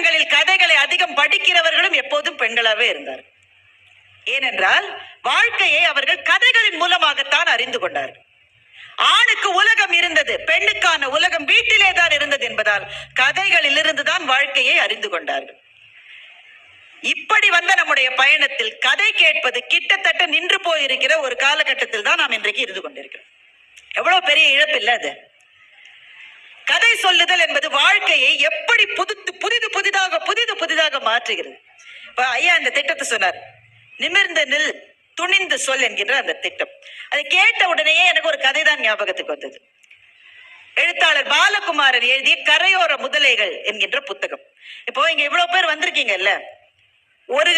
புத்தகங்களில் கதைகளை அதிகம் படிக்கிறவர்களும் எப்போதும் பெண்களாகவே இருந்தார். ஏனென்றால் வாழ்க்கையை அவர்கள் கதைகளின் மூலமாகத்தான் அறிந்து கொண்டார். ஆணுக்கு உலகம் இருந்தது பெண்ணுக்கான உலகம் வீட்டிலே தான் இருந்தது என்பதால் கதைகளில் இருந்துதான் வாழ்க்கையை அறிந்து கொண்டார்கள். இப்படி வந்த நம்முடைய பயணத்தில் கதை கேட்பது கிட்டத்தட்ட நின்று போயிருக்கிற ஒரு காலகட்டத்தில் தான் நாம் இன்றைக்கு இருந்து கொண்டிருக்கிறோம். எவ்வளவு பெரிய இழப்பு இல்ல அது. கதை சொல்லுதல் என்பது வாழ்க்கையை எப்படி புது புதிது புதிதாக புதிது புதிதாக மாற்றுகிறது. ஐயா இந்த திட்டத்தை சொன்னார். நிமிர்ந்து நில் துணிந்து சொல் என்கின்ற அந்த திட்டம். அதை கேட்ட உடனேயே எனக்கு ஒரு கதை தான் ஞாபகத்துக்கு வந்தது. எழுத்தாளர் பாலகுமாரன் எழுதிய கரையோர முதலைகள் என்கின்ற புத்தகம். இப்போ இங்க இவ்வளவு பேர் வந்திருக்கீங்கல்ல? ஒரு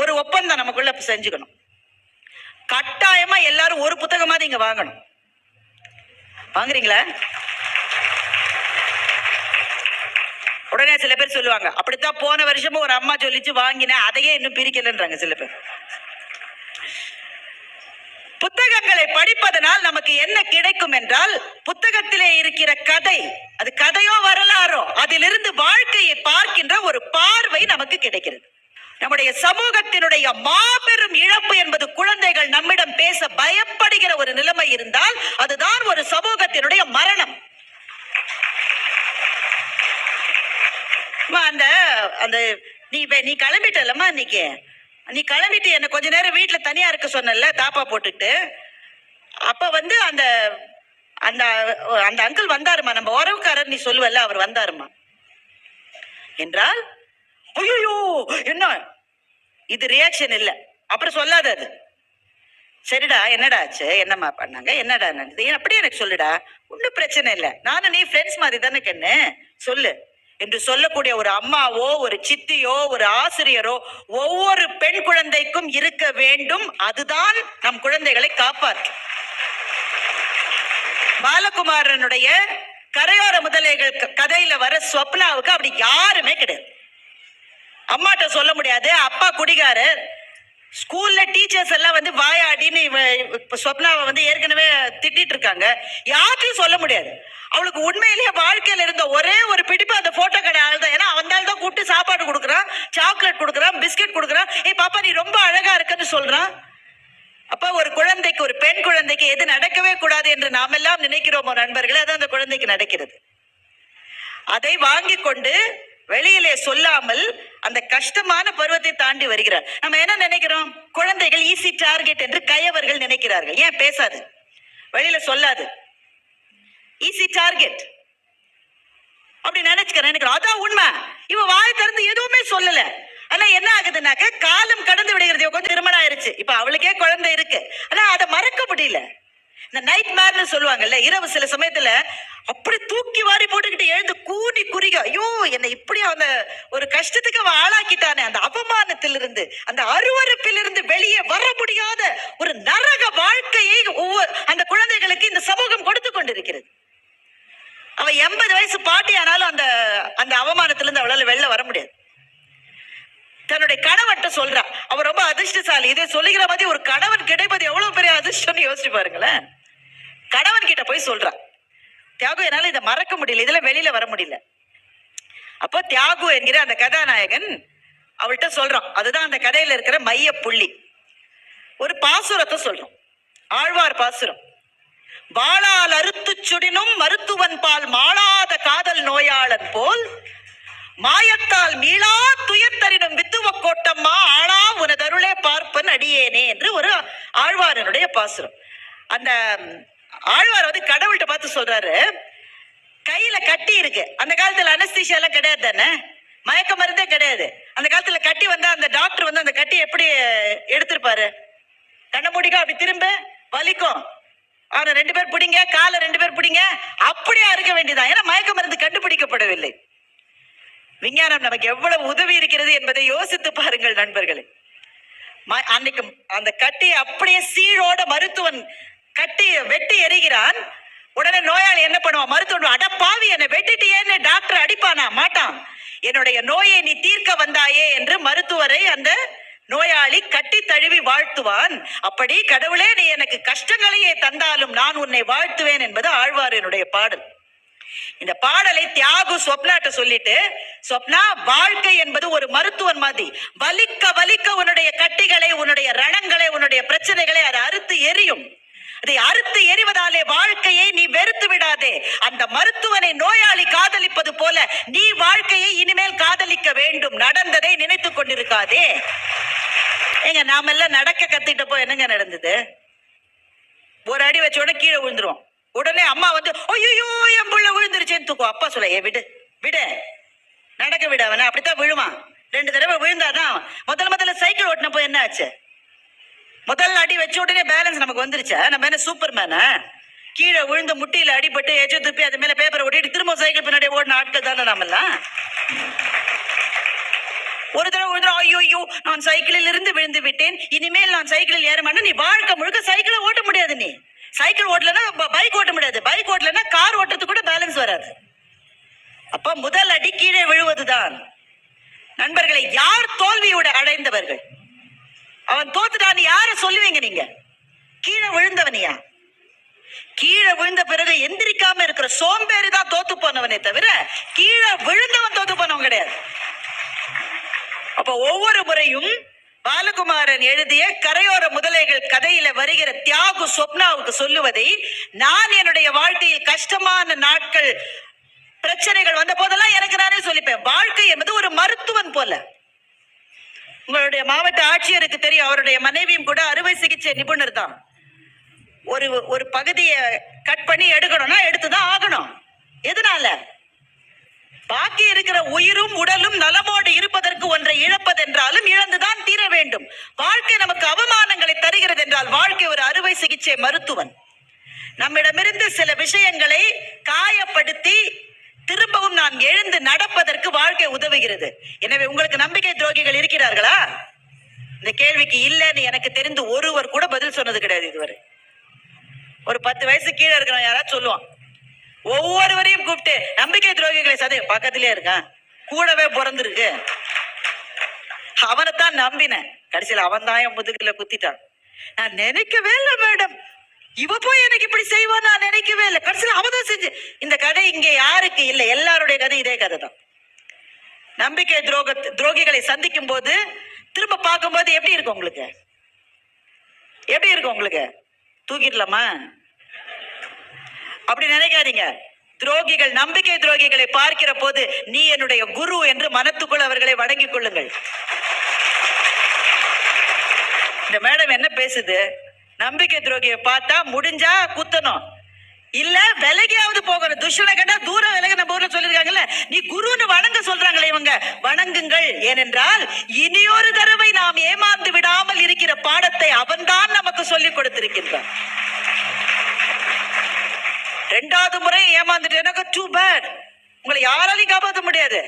ஒரு ஒப்பந்தம் நமக்குள்ள செஞ்சுக்கணும். கட்டாயமா எல்லாரும் ஒரு புத்தகமாவது இங்க வாங்கணும். வாங்குறீங்களா? உடனே சில பேர் சொல்லுவாங்க அப்படித்தான் போன வருஷமும் ஒரு அம்மா சொல்லிச்சு வாங்கினேன் அதையே இன்னும் பிரிக்கலன்றாங்க சில பேர். புத்தகங்களை படிப்பதனால் நமக்கு என்ன கிடைக்கும் என்றால் புத்தகத்திலே இருக்கிற கதை அது கதையோ வரலாறோ அதிலிருந்து வாழ்க்கையை பார்க்கின்ற ஒரு பார்வை நமக்கு கிடைக்கிறது. நம்முடைய சமூகத்தினுடைய மாபெரும் இழப்பு என்பது குழந்தைகள் நம்மிடம் பேச பயப்படுகிற ஒரு நிலைமை இருந்தால் அதுதான் ஒரு சமூகத்தினுடைய மரணம் அம்மா, அந்த அந்த நீ இப்ப- நீ கிளம்பிட்டலம்மா இன்னைக்கு நீ கிளம்பிட்டு என்ன கொஞ்ச நேரம் வீட்டில் தனியா இருக்க சொன்னல தாப்பா போட்டுட்டு அப்ப வந்து அந்த அந்த அந்த அங்கிள் வந்தாருமா நம்ம உறவுக்காரர் நீ சொல்லுவல்ல அவர் வந்தாருமா என்றால் ஐயோ என்ன? இது ரியாக்ஷன் இல்லை. அப்புறம் சொல்லாத அது. சரிடா என்னடா ஆச்சு? என்னம்மா பண்ணாங்க? என்னடா நடந்தது? ஏன் அப்படியே எனக்கு சொல்லுடா. ஒன்றும் பிரச்சனை இல்லை. நானும் நீ ஃப்ரெண்ட்ஸ் மாதிரி தானே கண்ணு. சொல்லு. என்று சொல்லக்கூடிய ஒரு அம்மாவோ ஒரு சித்தியோ ஒரு ஆசிரியரோ ஒவ்வொரு பெண் குழந்தைக்கும் இருக்க வேண்டும். அதுதான் நம் குழந்தைகளை காப்பாற்றும். பாலகுமாரனுடைய கரையோர முதலைகள் க- கதையில வர ஸ்வப்னாவுக்கு அப்படி யாருமே கிடையாது. அம்மாட்ட சொல்ல முடியாது. அப்பா குடிகாரர் ஸ்கூல்ல டீச்சர்ஸ் எல்லாம் வந்து வாயாடின்னு ஸ்வப்னாவை வந்து ஏற்கனவே திட்டிட்டு இருக்காங்க. யார்ட்டையும் சொல்ல முடியாது. அவளுக்கு உண்மையிலேயே வாழ்க்கையில இருந்த ஒரே ஒரு பிடிப்பு அந்த போட்டோ கடை ஆள் தான் ஏன்னா அவன் தான் கூப்பிட்டு சாப்பாடு கொடுக்குறான் சாக்லேட் கொடுக்குறான் பிஸ்கட் கொடுக்குறான் ஏய் பாப்பா நீ ரொம்ப அழகா இருக்குன்னு சொல்றான் அப்ப ஒரு குழந்தைக்கு ஒரு பெண் குழந்தைக்கு எது நடக்கவே கூடாது என்று நாம் எல்லாம் நினைக்கிறோமோ நண்பர்களே அது அந்த குழந்தைக்கு நடக்கிறது. அதை வாங்கி கொண்டு வெளியிலே சொல்லாமல் அந்த கஷ்டமான பருவத்தை தாண்டி வருகிறார். நம்ம என்ன நினைக்கிறோம்? குழந்தைகள் ஈஸி டார்கெட் என்று கயவர்கள் நினைக்கிறார்கள். ஏன் பேசாது? வெளியில சொல்லாது. ஈஸி டார்கெட் அப்படி நினைச்சுக்கிறேன். நினைக்கிறோம் அதான் உண்மை. இவ வாய் திறந்து எதுவுமே சொல்லல. ஆனா என்ன ஆகுதுனாக்க காலம் கடந்து விடுகிறது. கொஞ்சம் திருமணம் ஆயிருச்சு. இப்ப அவளுக்கே குழந்தை இருக்கு. ஆனா அதை மறக்க முடியல. இந்த நைட் மேர்னு சொல்லுவாங்கல்ல இரவு சில சமயத்துல அப்படி தூக்கி வாரி போட்டுக்கிட்டு எழுந்து கூடி குறிக ஐயோ என்னை இப்படி அந்த ஒரு கஷ்டத்துக்கு அவன் ஆளாக்கிட்டானே. அந்த அவமானத்திலிருந்து அந்த அருவருப்பிலிருந்து வெளியே வர முடியாத ஒரு நரக வாழ்க்கையை ஒவ்வொரு அந்த குழந்தைகளுக்கு இந்த சமூகம் கொடுத்து கொண்டிருக்கிறது. அவ எண்பது வயசு பாட்டி ஆனாலும் அந்த அந்த அவமானத்திலிருந்து அவளால் வெளில வர முடியாது. தன்னுடைய கணவன்ட்ட சொல்றா அவ ரொம்ப அதிர்ஷ்டசாலி. இதை சொல்லுகிற மாதிரி ஒரு கணவன் கிடைப்பது எவ்வளவு பெரிய அதிர்ஷ்டம்னு யோசிச்சு பாருங்களேன். கணவன் கிட்ட போய் சொல்றா தியாகு என்னால இதை மறக்க முடியல. இதுல வெளியில வர முடியல. அப்போ தியாகு என்கிற அந்த கதாநாயகன் அவள்கிட்ட சொல்றான் அதுதான் அந்த கதையில இருக்கிற மைய புள்ளி ஒரு பாசுரத்தை சொல்றோம் ஆழ்வார் பாசுரம். வாழால் அறுத்துச் சுடினும் மருத்துவன் பால் மாளாத காதல் நோயாளன் போல் மாயத்தால் மீளா துயர்த்தரினும் வித்துவ கோட்டம்மா ஆளா உனதருளே பார்ப்பன் அடியேனே என்று ஒரு ஆழ்வாரனுடைய பாசுரம். அந்த ஆழ்வார் வந்து கடவுள்கிட்ட பார்த்து சொல்றாரு கையில கட்டி இருக்கு. அந்த காலத்துல அனஸ்தீஷியா எல்லாம் கிடையாது தானே? மயக்க மருந்தே கிடையாது. அந்த காலத்துல கட்டி வந்தா அந்த டாக்டர் வந்து அந்த கட்டி எப்படி எடுத்திருப்பாரு? கண்ண முடிக்கும் அப்படி திரும்ப வலிக்கும். அவனை ரெண்டு பேர் பிடிங்க காலை ரெண்டு பேர் பிடிங்க. அப்படியே அறுக்க வேண்டியதான் ஏன்னா மயக்க மருந்து கண்டுபிடிக்கப்படவில்லை. விஞ்ஞானம் நமக்கு எவ்வளவு உதவி இருக்கிறது என்பதை யோசித்து பாருங்கள் நண்பர்களே. ம- அன்னைக்கு அந்த கட்டியை அப்படியே சீழோட மருத்துவன் கட்டி வெட்டி எறிகிறான். உடனே நோயாளி என்ன பண்ணுவான் மருத்துவன் அட பாவி என்னை வெட்டிட்டியேன்னு டாக்டர் அடிப்பானா? மாட்டான். என்னுடைய நோயை நீ தீர்க்க வந்தாயே என்று மருத்துவரை அந்த நோயாளி கட்டி தழுவி வாழ்த்துவான். அப்படி கடவுளே நீ எனக்கு கஷ்டங்களையே தந்தாலும் நான் உன்னை வாழ்த்துவேன் என்பது ஆழ்வாரனுடைய பாடல். இந்த பாடலை தியாகு சொப்னாட்ட சொல்லிட்டு சொப்னா வாழ்க்கை என்பது ஒரு மருத்துவன் மாதிரி. வலிக்க வலிக்க உன்னுடைய கட்டிகளை உன்னுடைய ரணங்களை உன்னுடைய பிரச்சனைகளை அதை அறுத்து எரியும். அதை அறுத்து எறிவதாலே வாழ்க்கையை நீ வெறுத்து விடாதே. அந்த மருத்துவனை நோயாளி காதலிப்பது போல நீ வாழ்க்கையை இனிமேல் காதலிக்க வேண்டும். நடந்ததை நினைத்து கொண்டிருக்காதே. ஏங்க நாமெல்லாம் நடக்க கத்துக்கிட்டப்போ என்னங்க நடந்தது? ஒரு அடி வச்ச உடனே கீழே விழுந்துரும் உடனே அம்மா வந்து ஐயோ என் புள்ள விழுந்துருச்சேன்னு தூக்கும் அப்பா சொல்ல ஏ விடு விடு. நடக்க விட அவனை அப்படித்தான் விழுவான். ரெண்டு தடவை விழுந்தாதான் முதல்ல முதல்ல சைக்கிள் ஓட்டினப்போ என்ன ஆச்சு? முதல் அடி வச்ச உடனே பேலன்ஸ் நமக்கு வந்துருச்சா? நம்ம என்ன சூப்பர் மேனா கீழே விழுந்து முட்டியில அடிபட்டு எச்ச துப்பி அது மேல பேப்பரை ஓட்டிட்டு திரும்ப சைக்கிள் பின்னாடி ஓடின ஆட்கள் தானே நாமெல்லாம் ஒரு தடவை ஒரு தடவை ஐயோ ஐயோ நான் சைக்கிளில் இருந்து விழுந்து விட்டேன். இனிமேல் நான் சைக்கிளில் ஏற மாட்டேன். நீ வாழ்க்கை முழுக்க சைக்கிளை ஓட்ட முடியாது நீ. சைக்கிள் ஓட்டலன்னா பைக் ஓட்ட முடியாது. பைக் ஓட்டலன்னா கார் ஓட்டுறதுக்கு கூட பேலன்ஸ் வராது. அப்ப முதல் அடி கீழே விழுவதுதான். நண்பர்களை யார் தோல்வியோட அடைந்தவர்கள்? அவன் தோத்துட்டான்னு யார சொல்லுவீங்க நீங்க? கீழே விழுந்தவனியா கீழே விழுந்த பிறகு எந்திரிக்காம இருக்கிற சோம்பேறி தான் தோத்து போனவனே தவிர கீழே விழுந்தவன் தோத்து போனவன் கிடையாது. அப்ப ஒவ்வொரு முறையும் பாலகுமாரன் எழுதிய கரையோர முதலைகள் கதையில வருகிற தியாகு சொப்னாவுக்கு சொல்லுவதை நான் என்னுடைய வாழ்க்கையில் கஷ்டமான நாட்கள் பிரச்சனைகள் வந்த போதெல்லாம் எனக்கு நானே சொல்லிப்பேன். வாழ்க்கை என்பது ஒரு மருத்துவன் போல. உங்களுடைய மாவட்ட ஆட்சியருக்கு தெரியும். அவருடைய மனைவியும் கூட அறுவை சிகிச்சை நிபுணர் தான். ஒரு ஒரு பகுதியை கட் பண்ணி எடுக்கணும்னா எடுத்துதான் ஆகணும். எதனால? பாக்கி இருக்கிற உயிரும் உடலும் நலமோடு இருப்பதற்கு ஒன்றை இழப்பதென்றாலும் இழந்துதான் தீர வேண்டும். வாழ்க்கை நமக்கு அவமானங்களை தருகிறது என்றால் வாழ்க்கை ஒரு அறுவை சிகிச்சை மருத்துவன். நம்மிடமிருந்து சில விஷயங்களை காயப்படுத்தி திரும்பவும் நான் எழுந்து நடப்பதற்கு வாழ்க்கை உதவுகிறது. எனவே உங்களுக்கு நம்பிக்கை துரோகிகள் இருக்கிறார்களா? இந்த கேள்விக்கு இல்லைன்னு எனக்கு தெரிந்து ஒருவர் கூட பதில் சொன்னது கிடையாது இதுவரை. ஒரு பத்து வயசு கீழே இருக்கிற யாராவது சொல்லுவான். ஒவ்வொருவரையும் கூப்பிட்டு நம்பிக்கை துரோகிகளை சதை பக்கத்திலே இருக்கான். கூடவே பிறந்திருக்கு. அவனைத்தான் நம்பினேன். கடைசியில் அவன் தான் என் முதுகுல குத்திட்டான். நான் நினைக்கவே இல்லை மேடம். இவ போய் எனக்கு இப்படி செய்வான் நான் நினைக்கவே இல்லை. கடைசியில் அவதான் செஞ்சு இந்த கதை இங்க யாருக்கு இல்லை? எல்லாருடைய கதை இதே கதை தான் நம்பிக்கை துரோக துரோகிகளை சந்திக்கும் போது திரும்ப பார்க்கும்போது எப்படி இருக்கும் உங்களுக்கு? எப்படி இருக்கும் உங்களுக்கு? தூக்கிடலாமா? அப்படி நினைக்காதீங்க. துரோகிகள் நம்பிக்கை துரோகிகளை பார்க்கிற போது நீ என்னுடைய குரு என்று மனத்துக்குள் அவர்களை வணங்கிக் கொள்ளுங்கள். இந்த மேடம் என்ன பேசுது? நம்பிக்கை துரோகியை பார்த்தா முடிஞ்சா குத்தணும். இல்ல விலகியாவது போகணும். துஷ்டனை கண்டா தூரம் விலக நம்ம ஊர்ல சொல்லிருக்காங்கல்ல நீ குருன்னு வணங்க சொல்றாங்களே இவங்க. வணங்குங்கள். ஏனென்றால் இனியொரு தடவை நாம் ஏமாந்து விடாமல் இருக்கிற பாடத்தை அவன்தான் நமக்கு சொல்லிக் கொடுத்திருக்கின்றான். ரெண்டாவது முறை ஏமாந்துட்டேனாக்க டூ பேட் உங்களை யாராலையும் காப்பாற்ற முடியாது.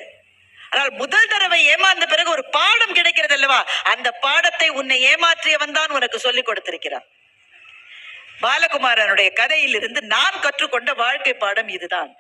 ஆனால் முதல் தடவை ஏமாந்த பிறகு ஒரு பாடம் கிடைக்கிறது அல்லவா அந்த பாடத்தை உன்னை ஏமாற்றியவன் தான் உனக்கு சொல்லிக் கொடுத்திருக்கிறான். பாலகுமாரனுடைய கதையிலிருந்து நான் கற்றுக்கொண்ட வாழ்க்கை பாடம் இதுதான்.